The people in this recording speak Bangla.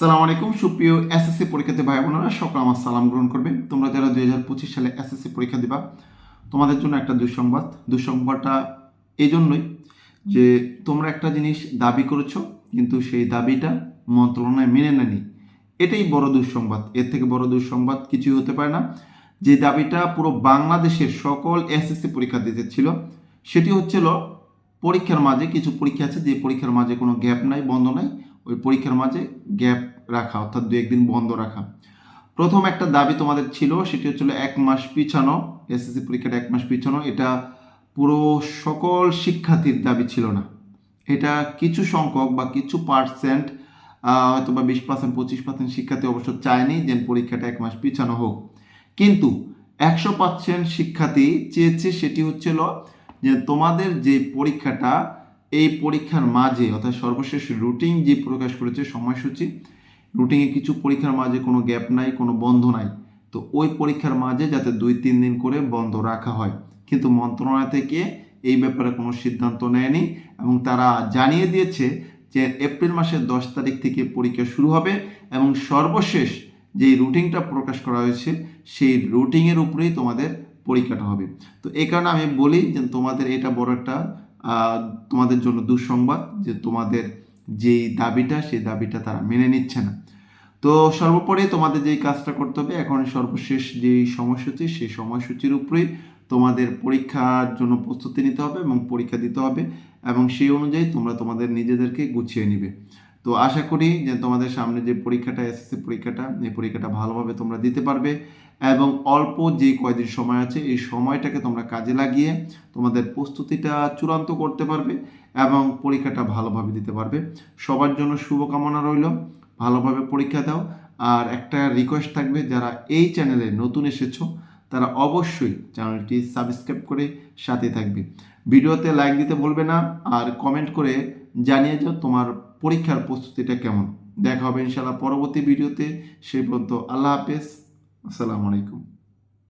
সালাম আলাইকুম, সুপ্রিয় এসএসসি পরীক্ষাতে ভাই বোনেরা, সকল আমার সালাম গ্রহণ করবে তোমরা যারা দুই হাজার পঁচিশ সালে এসএসসি পরীক্ষা দিবা, তোমাদের জন্য একটা দুঃসংবাদ। দুঃসংবাদটা এই জন্যই যে তোমরা একটা জিনিস দাবি করেছ, কিন্তু সেই দাবিটা মন্ত্রণালয় মেনে নেয়নি। এটাই বড় দুঃসংবাদ। এর থেকে বড় দুঃসংবাদ কিছুই হতে পারে না। যে দাবিটা পুরো বাংলাদেশের সকল এসএসসি পরীক্ষা দিতে ছিল, সেটি হচ্ছিল পরীক্ষার মাঝে কিছু পরীক্ষা আছে, যে পরীক্ষার মাঝে কোনো গ্যাপ নাই, বন্ধ নাই। ওই পরীক্ষার মাঝে গ্যাপ রাখা, অর্থাৎ দু একদিন বন্ধ রাখা। প্রথম একটা দাবি তোমাদের ছিল, সেটি হচ্ছিল এক মাস পিছানো, এসএসসি পরীক্ষাটা এক মাস পিছানো। এটা পুরো সকল শিক্ষার্থীর দাবি ছিল না। এটা কিছু সংখ্যক বা কিছু পার্সেন্ট হয়তো বা বিশ পার্সেন্ট পঁচিশ পার্সেন্ট শিক্ষার্থী অবশ্য চায়নি যে পরীক্ষাটা এক মাস পিছানো হোক। কিন্তু একশো পার্সেন্ট শিক্ষার্থী চেয়েছে সেটি হচ্ছিল যে তোমাদের যে পরীক্ষাটা এই পরীক্ষার মাঝে, অর্থাৎ সর্বশেষ রুটিন যে প্রকাশ করেছে সময়সূচি, রুটিনে কিছু পরীক্ষার মাঝে কোনো গ্যাপ নাই, কোনো বন্ধ নাই। তো ওই পরীক্ষার মাঝে যাতে দুই, তিন দিন করে বন্ধ রাখা হয়। কিন্তু মন্ত্রণালয় থেকে এই ব্যাপারে কোনো সিদ্ধান্ত নেয়নি এবং তারা জানিয়ে দিয়েছে যে এপ্রিল মাসের দশ তারিখ থেকে পরীক্ষা শুরু হবে এবং সর্বশেষ যেই রুটিনটা প্রকাশ করা হয়েছে, সেই রুটিনের উপরেই তোমাদের পরীক্ষাটা হবে। তো এই কারণে আমি বলি যে তোমাদের এটা বড় একটা তোমাদের জন্য দুঃসংবাদ যে তোমাদের যেই দাবিটা, সেই দাবিটা তারা মেনে নিচ্ছে না। তো সর্বোপরি তোমাদের যেই কাজটা করতে হবে, এখন সর্বশেষ যেই সময়সূচি, সেই সময়সূচির উপরেই তোমাদের পরীক্ষার জন্য প্রস্তুতি নিতে হবে এবং পরীক্ষা দিতে হবে এবং সেই অনুযায়ী তোমরা তোমাদের নিজেদেরকে গুছিয়ে নিবে। তো আশা করি যে তোমাদের সামনে যে পরীক্ষাটা এসএসসি পরীক্ষাটা, এই পরীক্ষাটা ভালোভাবে তোমরা দিতে পারবে এবং অল্প যে কয়দিন সময় আছে, এই সময়টাকে তোমরা কাজে লাগিয়ে তোমাদের প্রস্তুতিটা চূড়ান্ত করতে পারবে এবং পরীক্ষাটা ভালোভাবে দিতে পারবে। সবার জন্য শুভকামনা রইল। ভালোভাবে পরীক্ষা দাও। আর একটা রিকোয়েস্ট থাকবে, যারা এই চ্যানেলে নতুন এসেছ, তারা অবশ্যই চ্যানেলটি সাবস্ক্রাইব করে সাথে থাকবে। ভিডিওতে লাইক দিতে বলবে না। আর কমেন্ট করে জানিয়ে যাও তোমার পরীক্ষার প্রস্তুতিটা কেমন? দেখা হবে ইনশাল্লাহ পরবর্তী ভিডিওতে। সেই পর্যন্ত আল্লাহ হাফেজ। আসসালামু আলাইকুম।